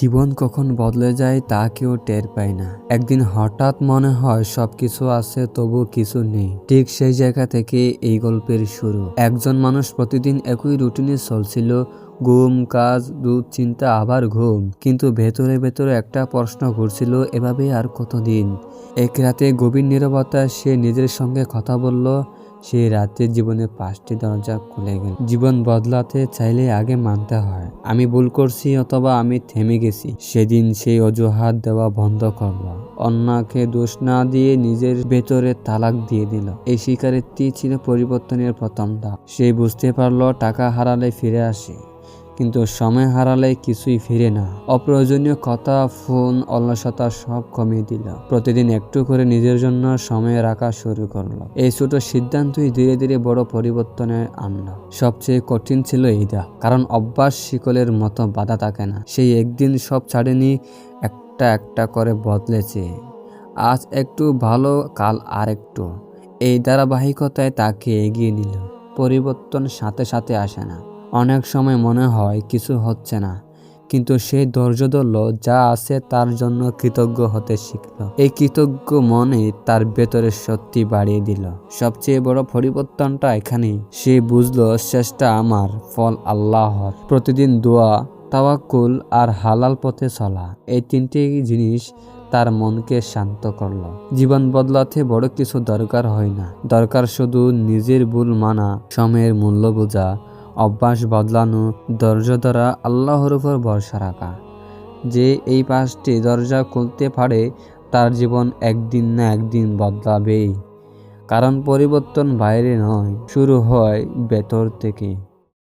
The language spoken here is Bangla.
জীবন কখন বদলে যায় তা কেউ টের পায় না। একদিন হঠাৎ মনে হয় সবকিছু আছে তবু কিছু নেই। ঠিক সেই জায়গা থেকে এই গল্পের শুরু। একজন মানুষ প্রতিদিন একই রুটিনে চলছিল, ঘুম, কাজ, দুধ, চিন্তা, আবার ঘুম। কিন্তু ভেতরে ভেতরে একটা প্রশ্ন ঘুরছিল, এভাবে আর কতদিন? এক রাতে গভীর নীরবতা সে নিজের সঙ্গে কথা বলল সেই রাতে জীবনে পাঁচটি দরজা খুলে গেল। জীবন বদলাতে চাইলে আগে মানতে হয়। আমি ভুল করছি অথবা আমি থেমে গেছি। সেদিন সেই অজুহাত দেওয়া বন্ধ করল। অন্যকে দোষ না দিয়ে নিজের ভেতরে তালাক দিয়ে দিল। এই স্বীকারোক্তি ছিল পরিবর্তনের প্রথম ধাপ। সে বুঝতে পারল টাকা হারালে ফিরে আসে। কিন্তু সময় হারালে কিছুই ফিরে না। অপ্রয়োজনীয় কথা, ফোন, অলসতা সব কমিয়ে দিল। প্রতিদিন একটু করে নিজের জন্য সময় রাখা শুরু করল। এই ছোট সিদ্ধান্তই ধীরে ধীরে বড় পরিবর্তনে আনলো। সবচেয়ে কঠিন ছিল এইটা, কারণ অভ্যাস শিকলের মতো বাধা থাকে না। সেই একদিন সব ছাড়েনি, একটা একটা করে বদলেছে। আজ একটু ভালো, কাল আর একটু এই ধারাবাহিকতায় তাকে এগিয়ে নিল। পরিবর্তন সাথে সাথে আসে না। অনেক সময় মনে হয় কিছু হচ্ছে না। কিন্তু সেই ধৈর্য ধরল যা আছে তার জন্য কৃতজ্ঞ হতে শিখল। এই কৃতজ্ঞ মনে তার ভেতরে সত্যি বাড়িয়ে দিল। সবচেয়ে বড় পরিবর্তনটা এখানে সে বুঝলো, শেষটা আমার, ফল আল্লাহর। প্রতিদিন দোয়া, তাওয়াক্কুল আর হালাল পথে চলা, এই তিনটি জিনিস তার মনকে শান্ত করল। জীবন বদলাতে বড় কিছু দরকার হয় না। দরকার শুধু নিজের ভুল মানা, সময়ের মূল্য বোঝা অভ্যাস বদলানো দরজা দ্বারা আল্লাহর উপর ভরসা রাখা। যে এই পাঁচটি দরজা খুলতে পারে, তার জীবন একদিন না একদিন বদলাবেই। কারণ পরিবর্তন বাইরে নয়, শুরু হয় ভেতর থেকে।